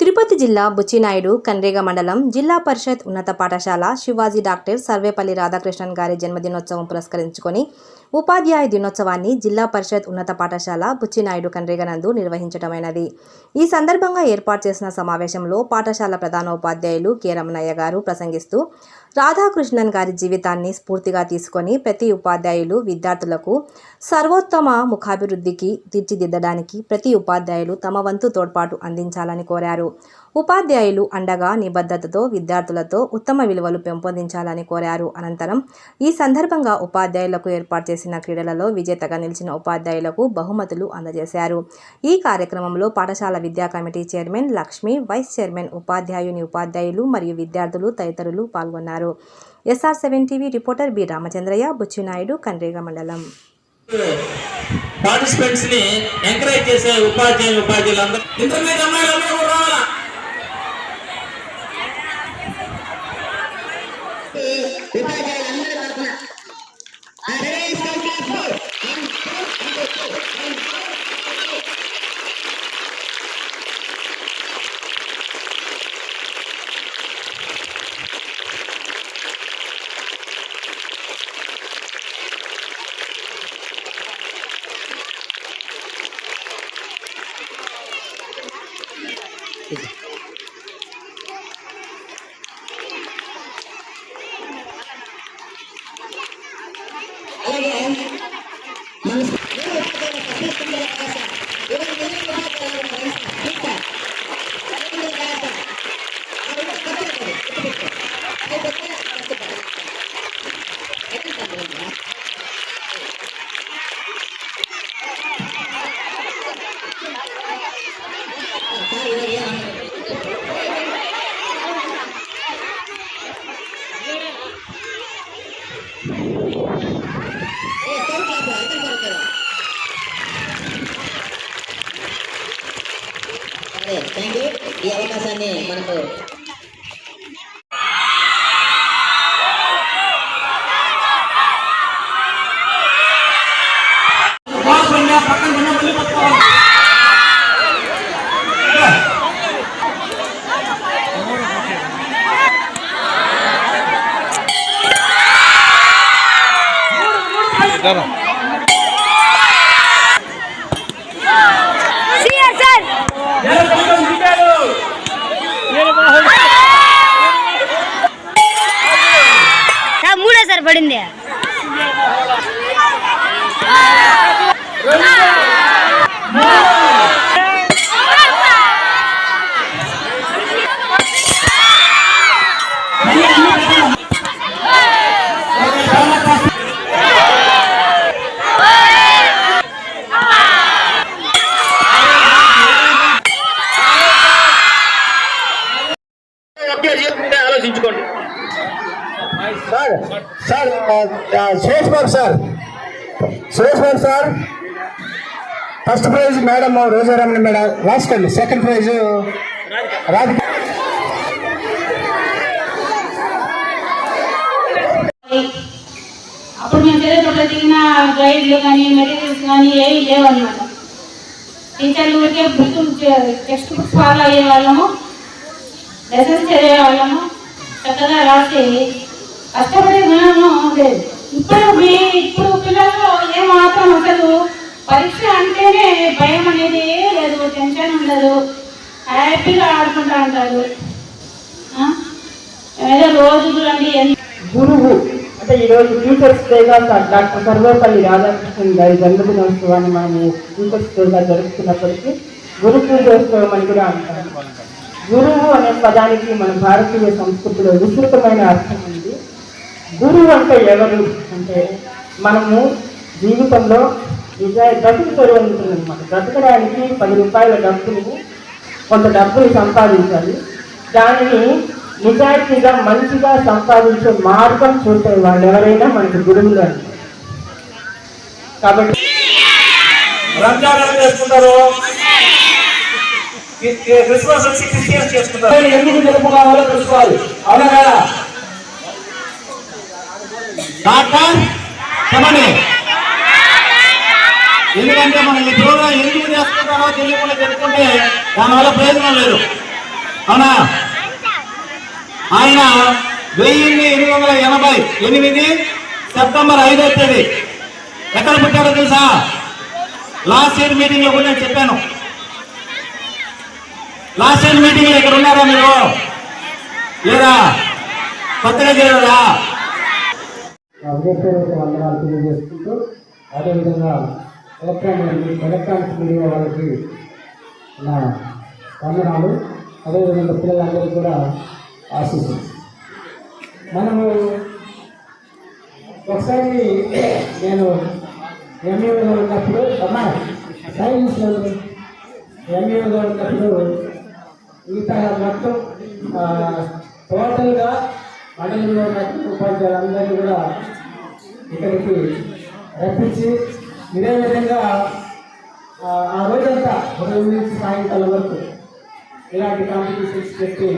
తిరుపతి జిల్లా బుచ్చినాయుడు కన్రేగ మండలం జిల్లా పరిషత్ ఉన్నత పాఠశాల శివాజీ డాక్టర్ సర్వేపల్లి రాధాకృష్ణన్ గారి జన్మదినోత్సవం పురస్కరించుకొని ఉపాధ్యాయ దినోత్సవాన్ని జిల్లా పరిషత్ ఉన్నత పాఠశాల బుచ్చినాయుడు కన్రేగ నందు నిర్వహించటమైనది. ఈ సందర్భంగా ఏర్పాటు చేసిన సమావేశంలో పాఠశాల ప్రధానోపాధ్యాయులు కె. రమణయ్య గారు ప్రసంగిస్తూ రాధాకృష్ణన్ గారి జీవితాన్ని స్ఫూర్తిగా తీసుకొని ప్రతి ఉపాధ్యాయులు విద్యార్థులకు సర్వోత్తమ ముఖాభివృద్ధికి తీర్చిదిద్దడానికి ప్రతి ఉపాధ్యాయులు తమ వంతు తోడ్పాటు అందించాలని కోరారు. ఉపాధ్యాయులు అండగా నిబద్ధతతో విద్యార్థులతో ఉత్తమ విలువలు పెంపొందించాలని కోరారు. అనంతరం ఈ సందర్భంగా ఉపాధ్యాయులకు ఏర్పాటు చేసిన క్రీడలలో విజేతగా నిలిచిన ఉపాధ్యాయులకు బహుమతులు అందజేశారు. ఈ కార్యక్రమంలో పాఠశాల విద్యా committee chairman Lakshmi vice chairman ఉపాధ్యాయుని ఉపాధ్యాయులు మరియు విద్యార్థులు తదితరులు పాల్గొన్నారు. SR seven TV reporter B Ramachandraiah Buchinaidu Kandriga మండలం. పార్టిసిపెంట్స్ని ఎంకరేజ్ చేసే ఉపాధ్యాయులు ఉపాధ్యాయులందరూ. ఇంటర్మీడియట్ అమ్మాయిలు అందరూ కూడా రావాలా ఉపాధ్యాయులందరి తరఫున అలాగే మన థ్యాంక్ యూ ఈ అవకాశాన్ని మనకు పక్కన ఉన్న మళ్ళీ పట్టుకోవాలి సార్. మూడో సార్ పడింది. Sir Suresh Babu sir. Suresh Babu sir first prize madam Rojaramani madam రాసుకోండి సెకండ్ ప్రైజ్ రాధిక. అప్పుడు మేము చదివేటప్పుడు దిగిన గైడ్లు కానీ మెటీరియల్స్ కానీ ఏవి లేవన్నమాట. టీచర్లు ఊరికే బుక్ టెక్స్ట్ బుక్స్ ఫాలో అయ్యేవాళ్ళము లెసన్స్ చదివేవాళ్ళము చక్కగా రాసి కష్టపడే గుణము లేదు ఇప్పుడు మీ ఇప్పుడు పిల్లల్లో ఏమాత్రం అసలు పరీక్ష అంటేనే భయం అనేది లేదు టెన్షన్ ఉండదు. హ్యాపీగా ఆడుకుంటా ఉంటారు. ఏదో రోజు చూడండి గురువు అంటే ఈరోజు టీచర్స్ డేగా డాక్టర్ సర్వేపల్లి రాధాకృష్ణన్ గారి జన్మదినోత్సవాన్ని మనము టీచర్స్ డేగా జరుపుతున్నప్పటికీ గురు పూజోత్సవం అని కూడా అంటారు. గురువు అనే పదానికి మన భారతీయ సంస్కృతిలో విస్తృతమైన అర్థం ఉంది. గురువు అంటే ఎవరు? అంటే మనము జీవితంలో నిజాయి బ్రతుకుతారు ఉంటుందన్నమాట బ్రతకడానికి పది రూపాయల డబ్బుని కొంత డబ్బుని సంపాదించాలి. దానిని నిజాయితీగా మంచిగా సంపాదించే మార్గం చూపే వాళ్ళు ఎవరైనా మనకి గురువులు అని కాబట్టి చేసుకుంటారు? క్రిస్మస్ వచ్చి క్రిస్టియన్స్ చేసుకుంటారు. ఎందుకు జరుపుకోవాలో తెలుసుకోవాలి. అవునా కదా? డాక్టర్ చెప్పండి. ఎందుకంటే మన ఈ ప్రోగ్రాం ఎందుకు చేసుకుంటానో తెలియకుండా చెప్పుకుంటే దానివల్ల ప్రయోజనం లేదు. అవునా? ఆయన వెయ్యిన్ని ఎనిమిది వందల ఎనభై ఎనిమిది సెప్టెంబర్ ఐదో తేదీ. ఎక్కడ పుట్టాడో తెలుసా? లాస్ట్ ఇయర్ మీటింగ్లో కూడా నేను చెప్పాను. లాస్ట్ ఇయర్ మీటింగ్లో ఇక్కడ ఉన్నారా మీరు? లేదా? కొత్తగా చేరారా? ఉదయపూర్వక వందనాలు తెలియజేసుకుంటూ అదేవిధంగా ఎలక్ట్రానిక్ ఎలక్ట్రానిక్స్ మీడియా వాళ్ళకి నా వందనాలు. అదేవిధంగా పిల్లలందరికీ కూడా ఆశిస్తుంది మనము ఒకసారి నేను ఎంఏలో ఉన్నప్పుడు అమ్మా సైన్స్లో ఎంఏలో ఉన్నప్పుడు మిగతా మొత్తం టోటల్గా మండలంలో ఉన్న ఉపాధ్యాయులందరినీ కూడా ఇక్కడికి రప్పించి ఇదే విధంగా ఆ, రోజంతా ఉదయం నుంచి సాయంకాలం వరకు ఇలాంటి కాంపిటీషన్స్ పెట్టి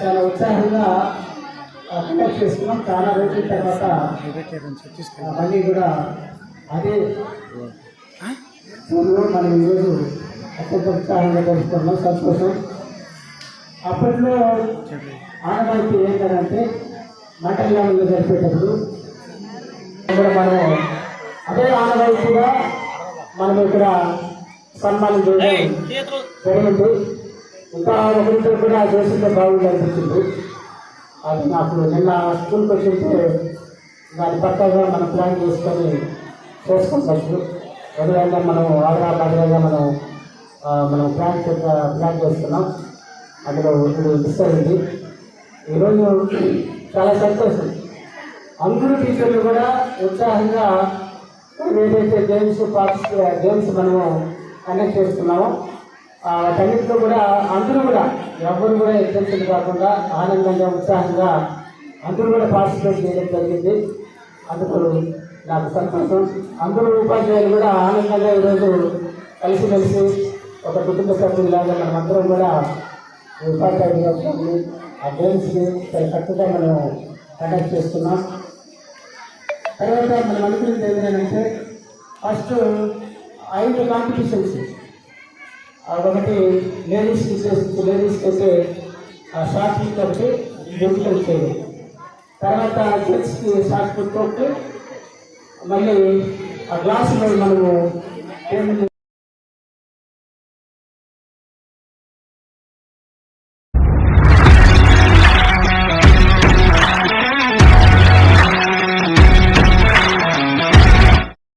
చాలా ఉత్సాహంగా కండక్ట్ చేసుకున్నాం. చాలా రోజుల తర్వాత మళ్ళీ కూడా అదే ఊళ్ళో మనం ఈరోజు అత్యంత ఉత్సాహంగా జరుపుకున్నాం సంతోషం. అప్పట్లో ఆనవాయితీ ఏంటంటే మంటల లెవెల్లో జరిపేటప్పుడు కూడా మనము అదే ఆనవాయితీగా మనం ఇక్కడ సన్మానం చేయడం జరిగింది. ఇంకా ఒకరితో కూడా చేస్తుంటే బాగుంది అనిపించింది. అది నాకు నిన్న స్కూల్కి వచ్చింటే దాని పక్కగా మనం ప్లాన్ చేసుకొని చేసుకోవచ్చు ఉదయంగా మనం ఆగ్రా పదవిగా మనం మనం ప్లాన్ ప్లాన్ చేస్తున్నాం అందులో ఇప్పుడు మిస్ అయింది. ఈరోజు చాలా సంతోషం. అందరూ టీచర్లు కూడా ఉత్సాహంగా ఏదైతే గేమ్స్ పార్టిసిపే గేమ్స్ మనము కండక్ట్ చేస్తున్నామో ఆ కూడా అందరూ కూడా ఎవరు కూడా ఎగ్జామ్స్ కాకుండా ఆనందంగా ఉత్సాహంగా అందరూ కూడా పార్టిసిపేట్ చేయడం జరిగింది. అందుకు నాకు సంతోషం. అందరూ ఉపాధ్యాయులు కూడా ఆనందంగా ఈరోజు కలిసిమెలిసి ఒక కుటుంబ సభ్యులాగా అందరం కూడా ఉపాధ్యాయులు ఉపాధ్యాయులుగా ఆ గేమ్స్ని చక్కగా మనం కండక్ట్ చేస్తున్నాం. తర్వాత మనం అనుకున్నది ఏంటంటే ఫస్ట్ ఐదు కాంపిటీషన్స్ ఒకటి లేడీస్ చేసి లేడీస్కి అయితే షార్ట్ పుట్ ఒకటి డిజిటల్ చేయడం తర్వాత జెంట్స్కి షార్ట్ పుట్ ఒకటి మళ్ళీ ఆ గ్లాసులో మనము ఏమి